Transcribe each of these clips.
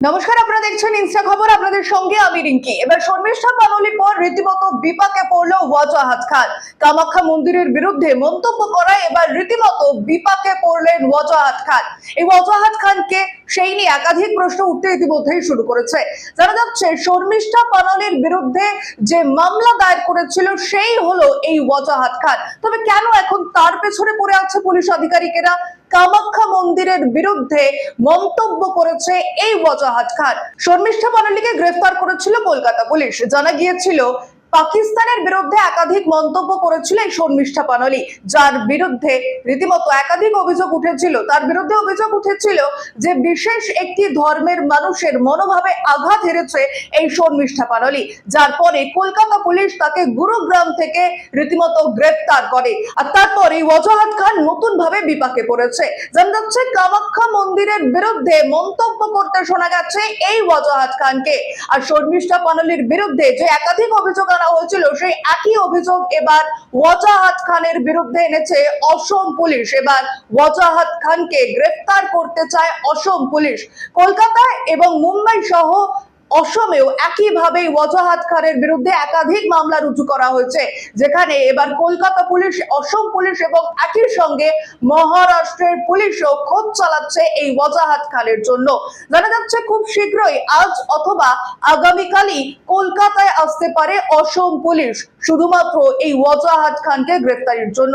নমস্কার, আপনারা দেখছেন ইনস্টা খবর, আপনাদের সঙ্গে আমি রিঙ্কি। এবার শর্মিষ্ঠা পানলির পর রীতিমতো বিপাকে পড়ল ওয়াজাহাত খান। কামাখ্যা মন্দিরের বিরুদ্ধে মন্তব্য করায় এবার রীতিমতো বিপাকে পড়লেন ওয়াজাহাত খান। এই ওয়াজাহাত খানকে সেই নিয়ে একাধিক প্রশ্ন উঠতে ইতিমধ্যেই শুরু করেছে। জানা যাচ্ছে, শর্মিষ্ঠা পানলির বিরুদ্ধে যে মামলা দায়ের করেছিল, সেই হলো এই ওয়াজাহাত খান। তবে কেন এখন তার পেছনে পড়ে আছে পুলিশ আধিকারিকেরা? কামাখ্যা মন্দিরের বিরুদ্ধে মন্তব্য করেছে এই বজাহাট খান। শর্মিষ্ঠা মানালিকে গ্রেফতার করেছিল কলকাতা পুলিশ। জানা গিয়েছিল পাকিস্তানের বিরুদ্ধে একাধিক মন্তব্য করেছিল এই শর্মিষ্ঠা পানালি, যার বিরুদ্ধে রীতিমতো একাধিক অভিযোগ উঠেছিল। তার বিরুদ্ধে অভিযোগ উঠেছিল যে বিশেষ একটি ধর্মের মানুষের মনোভাবে আঘাত হেরেছে এই শর্মিষ্ঠা পানালি, যার পরে কলকাতা পুলিশ তাকে গুরুগ্রাম থেকে রীতিমতো গ্রেফতার করে আর তারপর এই ওয়াজাহাত খান নতুন ভাবে বিপাকে পড়েছে। জানা যাচ্ছে কামাখ্যা মন্দিরের বিরুদ্ধে মন্তব্য করতে শোনা গেছে এই ওয়াজাহাত খানকে। আর শর্মিষ্ঠা পানলির বিরুদ্ধে যে একাধিক অভিযোগ আনা হয়েছিল, সেই একই অভিযোগ এবার ওয়াজাহাত খানের বিরুদ্ধে এনেছে অসম পুলিশ। এবার ওয়াজাহাত খানকে গ্রেফতার করতে চায় অসম পুলিশ। কলকাতা এবং মুম্বাই সহ অসমেও একইভাবে ওয়াজাহাত খানের বিরুদ্ধে একাধিক মামলা রুজু করা হয়েছে। যেখানে এবার কলকাতা পুলিশ, অসম পুলিশ এবং একই সঙ্গে মহারাষ্ট্রের পুলিশও খোঁজ চালাচ্ছে এই ওয়াজাহাত খানের জন্য। জানা যাচ্ছে, খুব শীঘ্রই আজ অথবা আগামীকালই কলকাতায় আসতে পারে অসম পুলিশ, শুধুমাত্র এই ওয়াজাহাত খানকে গ্রেফতারির জন্য।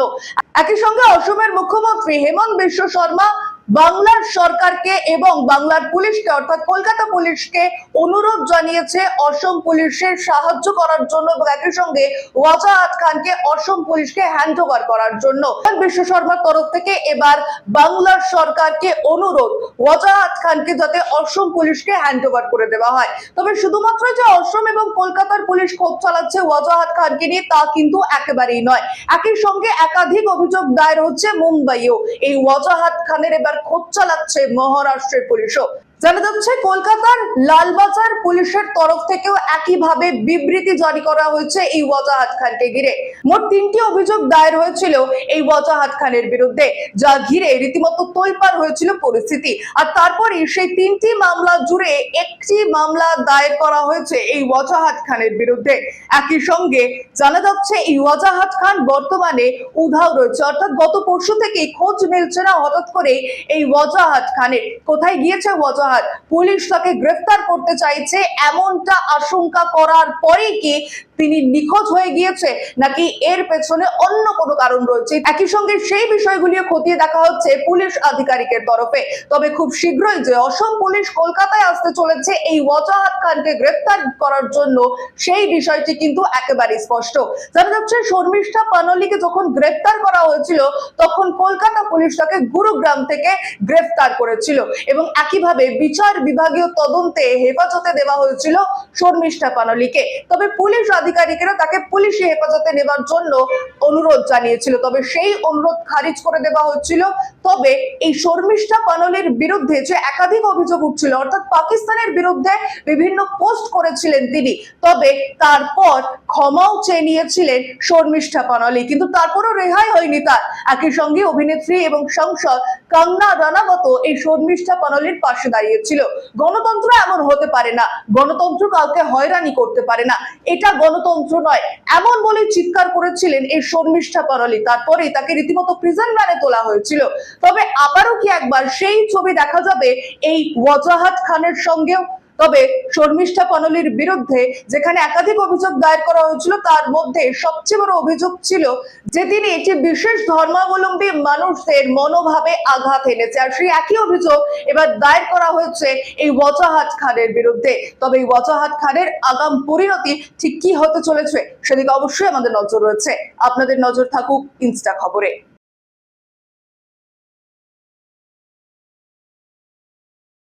একই সঙ্গে অসমের মুখ্যমন্ত্রী হেমন্ত বিশ্ব শর্মা বাংলার সরকারকে এবং বাংলার পুলিশকে, অর্থাৎ কলকাতা পুলিশকে অনুরোধ জানিয়েছে অসম পুলিশের সাহায্য করার জন্য এবং একই সঙ্গে ওয়াজাহাত খানকে অসম পুলিশকে হ্যান্ড ওভার করার জন্য। বিশ্ব শর্মার তরফ থেকে এবার বাংলার সরকারকে অনুরোধ ওয়াজাহাত খানকে যাতে অসম পুলিশকে হ্যান্ড ওভার করে দেওয়া হয়। তবে শুধুমাত্র যে অসম এবং কলকাতার পুলিশ খোঁজ চালাচ্ছে ওয়াজাহাত খানকে নিয়ে তা কিন্তু একেবারেই নয়। একই সঙ্গে একাধিক অভিযোগ দায়ের হচ্ছে মুম্বাইও এই ওয়াজাহাত খানের এবার খোঁজ চালাচ্ছে মহারাষ্ট্রের পুলিশও। জানা যাচ্ছে, কলকাতার লালবাজার পুলিশের তরফ থেকেও একইভাবে বিবৃতি জারি করা হয়েছে এই ওয়াজাহাত খানকে ঘিরে। মোট তিনটি অভিযোগ দায়ের হয়েছিল এই ওয়াজাহাত খানের বিরুদ্ধে, যা ঘিরে রীতিমতো হয়েছিল পরিস্থিতি। আর তারপরে সেই তিনটি মামলা জুড়ে একটি মামলা দায়ের করা হয়েছে এই ওয়াজাহাত খানের বিরুদ্ধে। একই সঙ্গে জানা যাচ্ছে, এই ওয়াজাহাত খান বর্তমানে উধাও রয়েছে। অর্থাৎ গত পরশু থেকে খোঁজ মিলছে না হঠাৎ করে এই ওয়াজাহাত খানের। কোথায় গিয়েছে ওয়াজাহাত পুলিশ তাকে গ্রেফতার করতে চাইছে, এমনটা আশঙ্কা করার পরে কি তিনি নিখোঁজ হয়ে গিয়েছে, নাকি এর পেছনে অন্য কোনো কারণ রয়েছে? একই সঙ্গে সেই বিষয়গুলিও খতিয়ে দেখা হচ্ছে পুলিশ আধিকারিকের তরফে। তবে খুব শীঘ্রই যে অসম পুলিশ কলকাতায় আসতে চলেছে, এই ওয়াজাহাত খানকে গ্রেফতার করার জন্য সেই বিষয়টি কিন্তু একেবারে স্পষ্ট। জানা যাচ্ছে, শর্মিষ্ঠা পানলিকে যখন গ্রেফতার করা হয়েছিল, তখন কলকাতা পুলিশ তাকে গুরুগ্রাম থেকে গ্রেফতার করেছিল। এবং একইভাবে বিচার বিভাগীয় তদন্তে হেফাজতে দেওয়া হয়েছিল শর্মিষ্ঠা পানলিকে। তবে পুলিশ আধিকারিকেরা তাকে পুলিশি হেফাজতে নেবার জন্য অনুরোধ জানিয়েছিল। তবে সেই অনুরোধ খারিজ করে দেওয়া হচ্ছিল। তবে এই শর্মিষ্ঠা পানলির বিরুদ্ধে যে একাধিক অভিযোগ উঠছিল, অর্থাৎ পাকিস্তানের বিরুদ্ধে বিভিন্ন পোস্ট করেছিলেন তিনি, তবে তারপর ক্ষমাও চেয়ে নিয়েছিলেন শর্মিষ্ঠা পানলি। কিন্তু তারপরও রেহাই হয়নি তার। একই সঙ্গে অভিনেত্রী এবং সংসদ কঙ্গনা রানাবত এই শর্মিষ্ঠা পানলির পাশে দাঁড়িয়েছিল। গণতন্ত্র এমন হতে পারে না। গণতন্ত্র কাউকে হয়রানি করতে পারে না। এটা গণতন্ত্র নয়। এমন বলে চিৎকার করেছিলেন এই শর্মিষ্ঠা পানলি তারপরে তাকে রীতিমতো প্রিজন ভ্যানে তোলা হয়েছিল। তবে আবারও কি একবার সেই ছবি দেখা যাবে এই ওয়াজাহাত খানের সঙ্গেও? তবে শর্মিষ্ঠা পানলির বিরুদ্ধে যেখানে একাধিক অভিযোগ দায়ের করা হয়েছিল, তার মধ্যে সবচেয়ে বড় অভিযোগ ছিল যে তিনি একটি বিশেষ ধর্মাবলম্বী মানুষদের মনোভাবে আঘাত এনেছে। আর সেই একই অভিযোগ এবার দায়ের করা হয়েছে এই ওয়াজাহাত খানের বিরুদ্ধে। তবে এই ওয়াজাহাত খানের আগাম পরিণতি ঠিক কি হতে চলেছে, সেদিকে অবশ্যই আমাদের নজর রয়েছে। আপনাদের নজর থাকুক ইনস্টা খবরে।